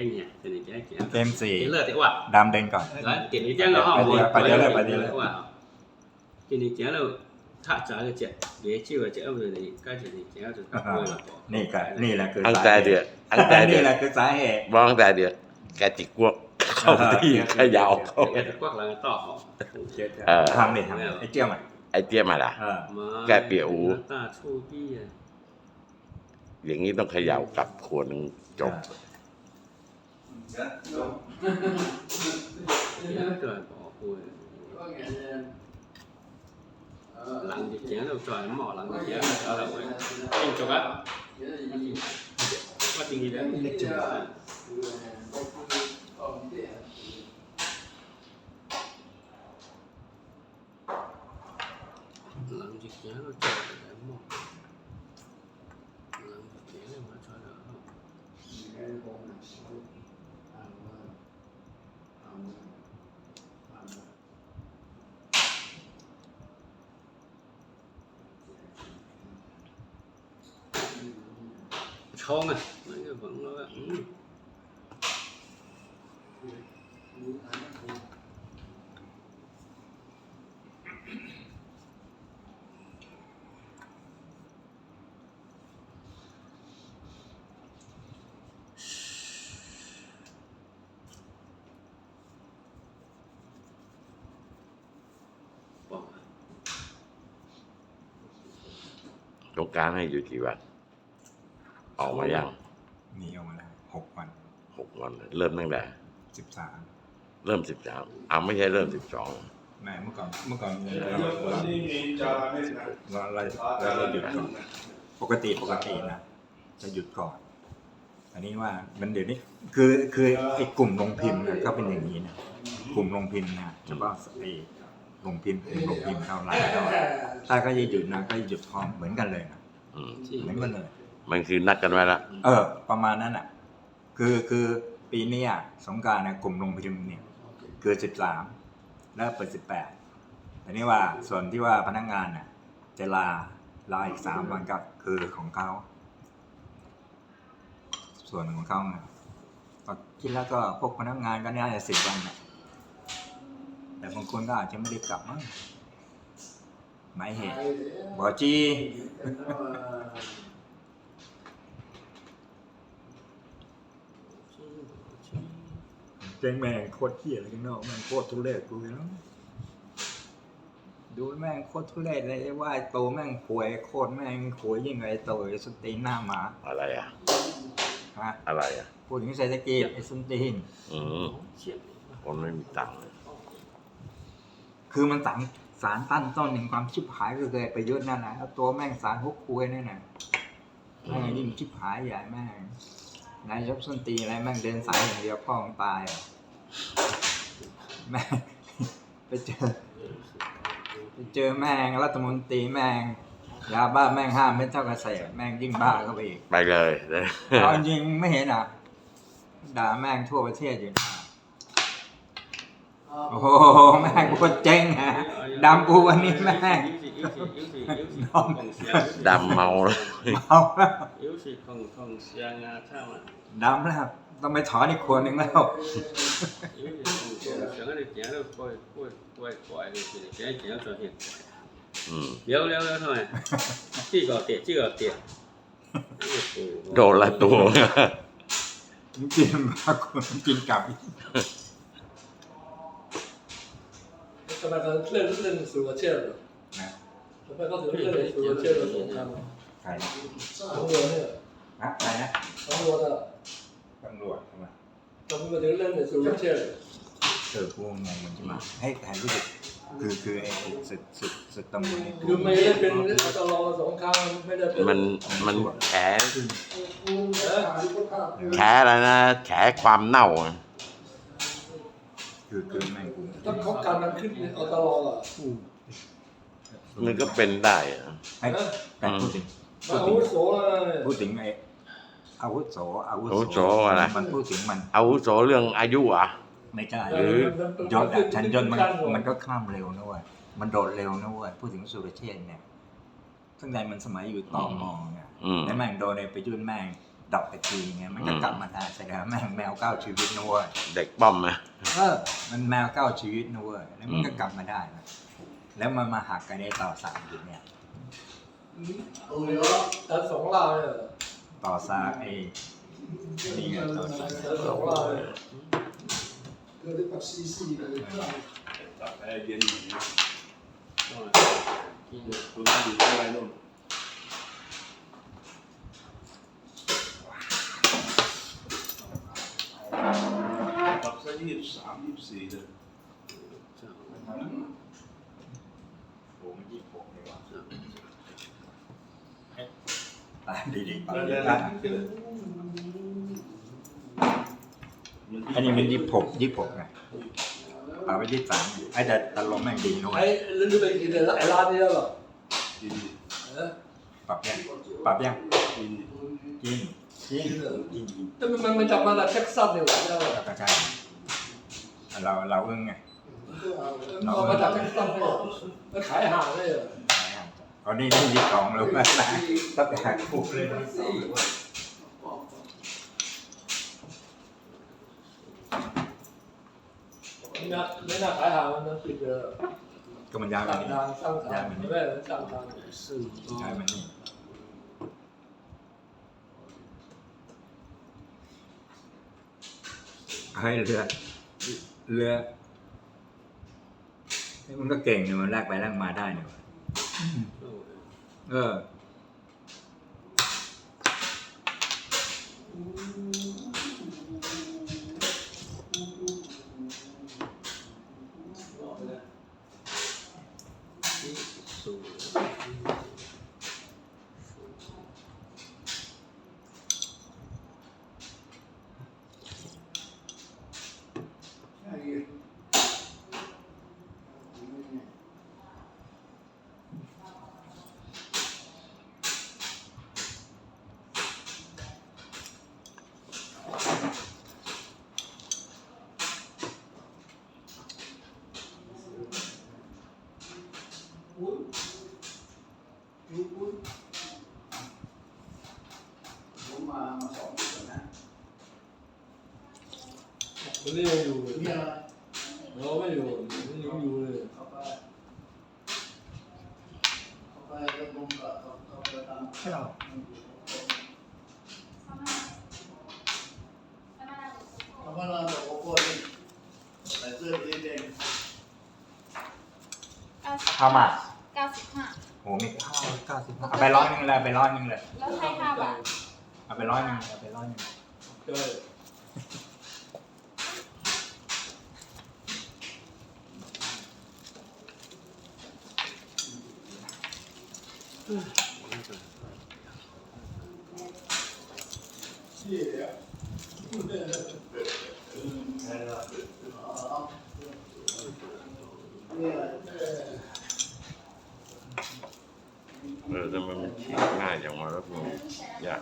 anh nhỉ thì này cái cái เกมสี่ cái lợt thì quả ดำเด้งก่อน đấy tiền đi chén là họ Phải đi, phải đi lên, phải đi lên. quả thì này chén là thả trả cái chuyện để chi vào chén rồi thì cái chuyện này chén rồi các người là bỏ นี่ก็นี่แหละคือตั้งสาแต่เหเดือตุดตั้งแต่เดืนี่อดแหละคือสาเหตุ มองแต่เดือดแกจิกกวกเข้าที่เขย่าเขา cái quắc là to họ เออ ทำดิทำดิไอ้เจียมอะไอเตี้ยมาล่ะ เออ mà Cái biểu. ta chu bi à อย่างนี้ต้องเขย่ากลับขวดหนึ่งจบ rồi bỏ hồi lặng thì chén đâu trời nó mỏ lặng thì chén là đâu rồi anh cho bác quá trình gì đấy không à mấy cái vẫn nó ừ. บอกตรงกลารให้ อยู่กี่วันออกมายังหนีออกมาแล้วหกวันหกวันเลยเริ่มตั้งแต่สิบสามเริ่มสิบสามอ้าวไม่ใช่เริ่มสิบสองแหม่เมื่อก่อนเมื่อก่อนเราเราเราเราเราเราหยุดก่อนปกติปกตินะจะหยุดก่อนอันนี้ว่ามันเดี๋ยวนี้ คือคือไอ้กลุ่มลงพิมพ์เนี่ยก็เป็นอย่างนี้นะกลุ่มลงพิมพ์นะเฉพาะไอ้ลงพิมพ์กลุ่มลงพิมพ์เท่าไหร่เท่าไหร่ถ้าก็จะหยุดนะก็จะหยุดพร้อมเหมือนกันเลยนะอืมที่เหมือนกันเลย มันคือนัดกันไว้ละเออ ประมาณนั้นอะ คือคือปีเนี้ยสงกรารนะกลุ่มลงพิมพ์เนี่ย คือสิบสามแล้วเปิดสิบแปดอันนี้ว่าส่วนที่ว่าพนักงานน่ะ จะลาลาอีกสามวันก็คือของเขาส่วนของเขาไงก็คิดแล้วก็พวกพนักงานก็น่าจะสิบวันน่ะ แต่บางคนก็อาจจะไม่ได้กลับมั้งหมายเหตุบอจี เจ๊งแม่งโคตรเหี้ยเลยข้างนอกแม่งโคตรทุเรศกูเลยเนาะดูแม่งโคตรทุเรศเลยไอ้ว่าไอ้โตแม่งป่วยโคตรแม่งป่วยยิ่งกว่าไอ้โตไอ้สนตีนหน้าหมาอะไรอะฮะอะไรอะพูดถึงเศรษฐกิจไอ้สนตีนอืมคนไม่มีตังค์คือมันสังสารตั้นต้นหนึ่งความชิบหายก็เคยไปเยอะนั่นนะแล้วตัวแม่งสารฮกคุยนั่นน่ะแม่งยิ่งชิบหายใหญ่แม่ง นายกส้นตีนอะไรแม่งเดินสายอย่างเดียวพ่อมึงตายอะแม่งไปเจอไปเจอแม่งรัฐมนตรีแม่งยาบ้าแม่งห้ามไม่เท่ากับเสพแม่งยิ่งบ้าเข้าไปอีกไปเลยเลยเอาจริงไม่เห็นอะ ด่าแม่งทั่วประเทศอยู่นะ โอ้โหแม่งโคตรเจ๊งฮะดำกูวันนี้แม่งดำเมาเลยเอาแล้ว yếu thì không không xe nga sao mà ดำแล้วต้องไปถอนอีกขวดหนึ่งแล้ว yếu thì không không xe cái chén đâu coi coi coi coi thì thì chén chén cho hiện อืม liêu liêu liêu thôi chỉ có tiền chỉ có tiền โดนละตัวมึงกินมาคนกินกลับอีกทำไมเขาเล่นเล่น สุรเชษฐ์เหรอนะทำไมเขาถึงเล่นสุรเชษฐ์เหรอสงครามใครของวัวเนี่ยนะใครนะของวัวน่ะตำรวจใช่ไหมทำไมถึงเล่นสุรเชษฐ์เจอกูงงมันใช่ไหมให้แทนรู้สึกคือคือไอ้สึกสึกสึกตำรวจนี่คือไม่ได้เป็นตลอดสงครามไม่ได้เป็นมันมันแฉเออแฉอะไรนะแฉความเน่าอะ คือคือแม่งกูถ้าเขาการมันขึ้นเอาตลอดอะมันก็เป็นได้อะให้แต่พูดถึงมาอาวุโสเลยพูดถึงไอ้อาวุโสอาวุอาวุโสอะไรมันพูดถึงมันอาวุโสเรื่องอายุอะไม่ใช่หรือยศอะชั้นยศมันมันก็ข้ามเร็วนะเว้ยมันโดดเร็วนะเว้ยพูดถึงสุรเชษฐ์เนี่ยตั้งแต่มันสมัยอยู่ตอมอเนี่ยอืมแล้วแม่งโดนไอ้ไปยุ่นแม่ง ดักไปทีเงี้ยมันก็กลับมาได้แสดงว่าแมแมวเก้าชีวิตนะเว้ยเด็กป้อมนะเออ มันแมวเก้าชีวิตนะเว้ยแล้วมันก็กลับมาได้นะแล้วมันมาหักกันได้ต่อสามทีเนี่ยโอ้ยตอนสองเราเนี่ยต่อสาไอ้นี่ไงต่อซาสองเราเนี่อเกิดได้ปักซีซีเลยจับได้เย็นอย่องนี้กินคุณต้องอยู่ที่ไรนู่น ยี่สามยี่สี่เลยโอ้มันยี่สิบหกเลยว่ะตายดีๆแล้วแล้วตายอันนี้มันยี่สิบหกยี่สิบหกไงป่าไปยี่สิบสามไอ้แต่ตะลมแม่งดีนะเว้ไอ้ยลืมไปกินไอ้ร้านนี้แล้วเหรอดีดีเออปรับยังปรับยังดีกินกินกินกินแต่มันมันจับมาจากเท็กซัสเนี่ยหว่าแล้วแล้วก็ใช่ เราเราอึ้งไงเอามาจากเท็กซัสเนี่ยมันขายอาหารเลยเหรอตอนนี้นี่ยี่สิบสองแล้วนะตั้งแต่พูดเลยยี่สิบสองเลยว่าไม่น่าไม่น่าขายอาหารมันปิดเลยก็มันยาวสกร้าว่างนี้ทางสร้างทางไม่ได้สร้างทาง是ยาวมันนี่เฮ้ยเรือ เรือเฮ้ยมันก็เก่งเนี่ยมันแลกไปแลกมาได้เนี่ยเออ มันนี่ยังอยู่เลยเราไม่อยู่มันยังอยู่เลยใช่หรอเข้ามาเท่าไหร่เก้าสิบห้าโหมีเก้าเก้าสิบห้าเอาไปร้อยหนึ่งเลยเอาไปร้อยหนึ่งเลยแล้วให้ห้าบาทเอาไปร้อยหนึ่งเอาไปร้อยหนึ่ง ใช่ เออทำไมมันฉีกง่ายอย่างวะแล้วมันยาก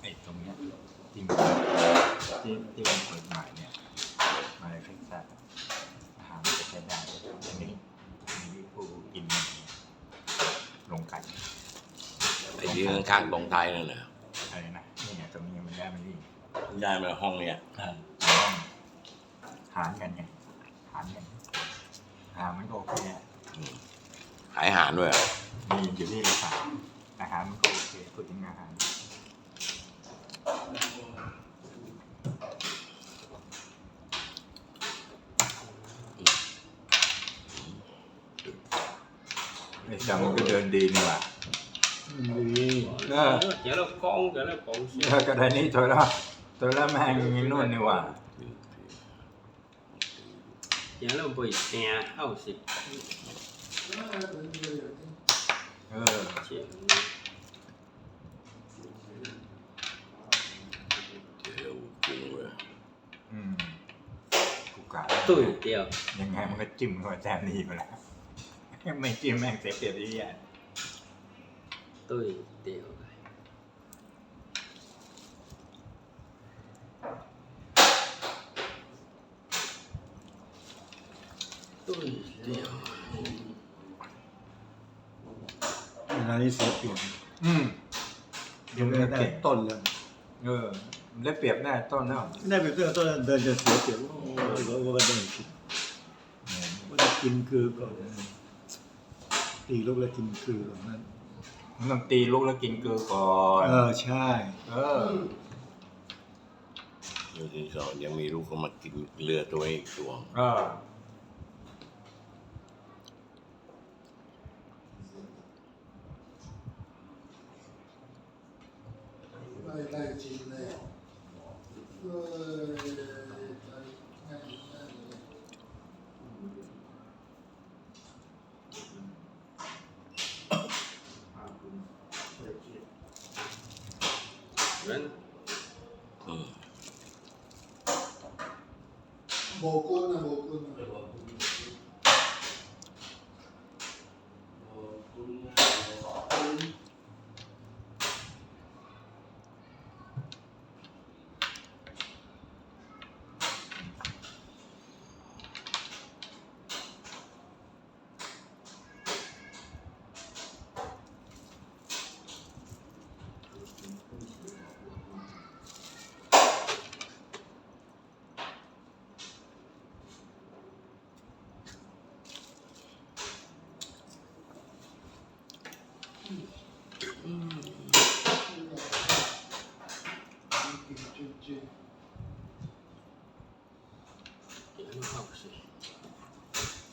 ไอ้ตรงเนี้ยที่มัน ที่ที่มันเปิดใหม่เนี่ยมาในเท็กซัสอาหารมันจะใช้ได้อันนี้มีผู้กินมันเนี่ยลงกันไอ้ที่ข้างๆตรงไทยนั่นน่ะอะไรนะนี่ไงตรงนี้มันได้มันนี่ย้ายมาห้องเนี่ยหารกันไงหารกันอาหารมันก็โอเคอะขายอาหารด้วยเหรอมีอยู่ที่ราคาอาหารมันก็โอเคพูดถึงอาหาร ไอ้จำมันก็เดินดีนี่หว่า ดีเออ chả là con chả là con เออกระดานนี้ตัวละตัวละแม่งมีนู่นนี่หว่า chả là bồi xe hao xịt เออ chuyện เดี๋ยวปรุงอืมกูกะ对掉，ยังไงมันก็จิ้มเข้ามาแจมนี้ไปแล้ว ไม่เกมแม่งเสียเปียบที่แย่ตุ้ยเดียวไปตุ้ยเดียวเวลาที่เสียเปียบอืมเดี๋ยวมัจะได้ต้นเลยเออมันได้เปรียบแน่ต้นแน่วได้เปรียบต้นแล้วเดินจะเสียเปรียบโอ้โหเราเดินผิดว่าจะกินคือก่อน ตีลูกแล้วกินคือแบบนั้นมันต้องตีลูกแล้วกินเกลือก่อน เออใช่ เออบางทีก็ยังมีลูกเขามากินเรือตัวเองตัวเออไล่ไล่จริงเลยเออ 웬? 먹고 있나 먹고 있나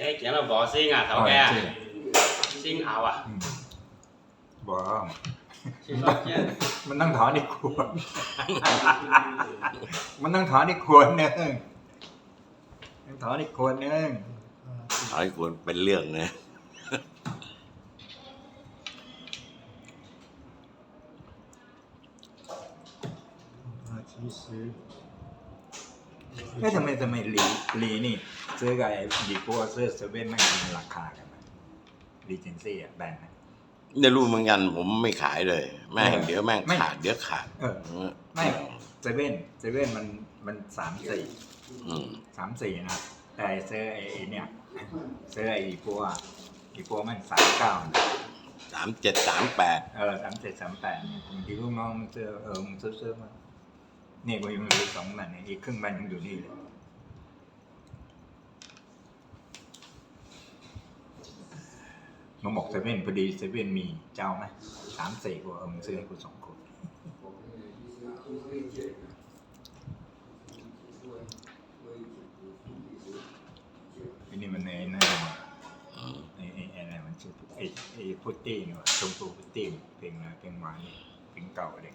人อืมโบกุนนะโบกุนนะ cái chén là bò xiên à thảo Ờ, ca xiên ảo à อืมบอกว่า xiên bắp chứ มันต้องถอนอีกขวดมันต้องถอนอีกขวดหนึงต้องถอนอีกขวดหนึงเอาให้ควรเป็นเรื่องนะอาชีซื้อ เอ๊ะทำไมทำไมลีลีนี่ ซื้อกับไอ้ดีโก้ซื้อเซเว่นแม่งมันราคากันไหมรีเจนซี่อะแบรนด์นะ ได้รู้เหมือนกันผมไม่ขายเลย แม่งเออเดี๋ยวแม่งไม่ ขาดเดี๋ยวขาดเออ ไม่เซเว่นเซเว่นมันมันสามสี่อืมสามสี่นะ แต่ซื้อไอ้ไอ้เนี่ยซื้อไอ้อีปัวอีปัวมันสามเก้าสามเจ็ดสามแปดเออสามเจ็ดสามแปดเนี่ยบางทีลูกน้องมันซื้อเออมึงซื้อซื้อมานี่กูยังมีสองมันเนี่ยอีกครึ่งมันยังอยู่นี่เลย มึงบอกเซเว่นพอดีเซเว่นมีเจ้าไหมสามสี่กูเออมึงซื้อให้กูสองคนอันนี้มันในนั่นอืมไอ้ไอ้ไออะไรมันชื่อไอ้ไอ้พุตตี้นี่หว่าชมพูพุตตี้เพลงอะไรเพลงหวานนี่เพลงเก่าเลย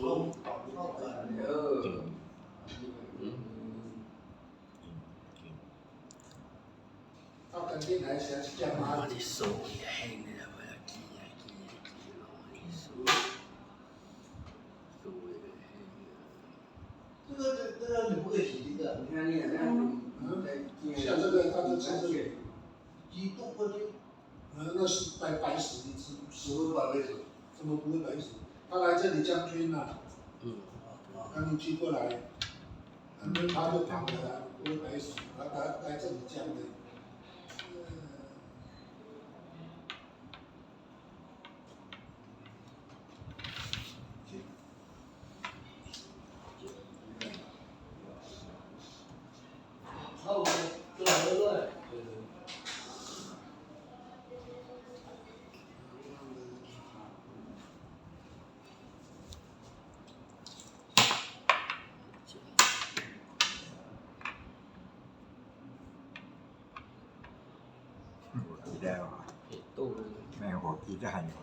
走，搞不到钱了。嗯，他肯定还想去干嘛呢？哪里收呀？嘿。将军，那是带白石，你吃，石头把那个，怎么不会白石？他来这里将军啊，嗯，啊刚刚寄过来，反正他就跑过来，不会白石，他他来这里将军。 แม่งหัวกี่ได้อยู่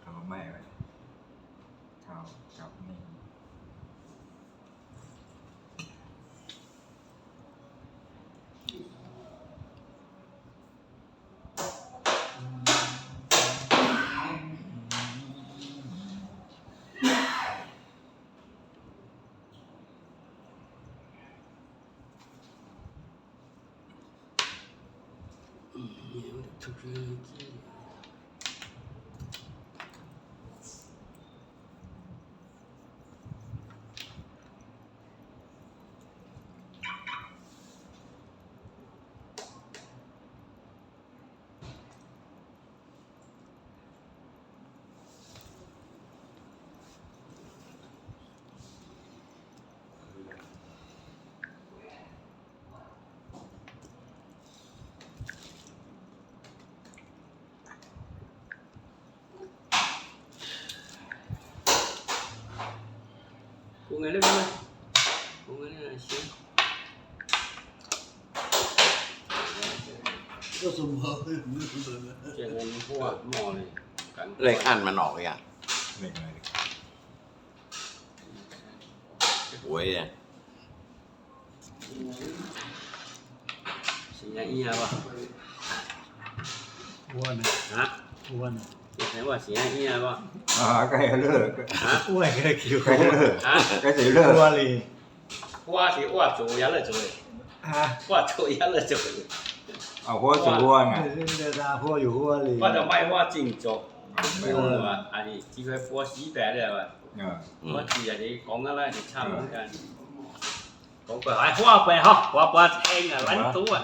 เขาไม่ไว้เขากับนี่ เหนี Cùng lên luôn Cùng lên là xíu Chuyện này nó hoa, mò này เหล็กอันมันออกอีกอะเหล็กอะไรโอ้ยเนี่ย Xì nhà y nào à อ้วนนะ Hả? อ้วน Xì nhà y nào à อ่าก็ให้เลิก Hả? อ้วนก็ได้คิวก็ให้เลิก Hả? ก็สิเลิกอ้วนเลย Hoa thì hoa chủ giá là chủ ฮะ Hoa chủ giá là chủ เอาหัวสูงวัวไงเรื่องเดินทางพ่ออยู่อ้วนเลย Hoa là mai hoa trình chủ ไม่ Đúng ว่า rồi À thì chỉ phải hoa xí bẻ đây bà เอออืม Hoa chỉ là đi có ngã lại thì chăm không cần Có phải hoa bẻ hả? Hoa bẻ anh là lãnh tú à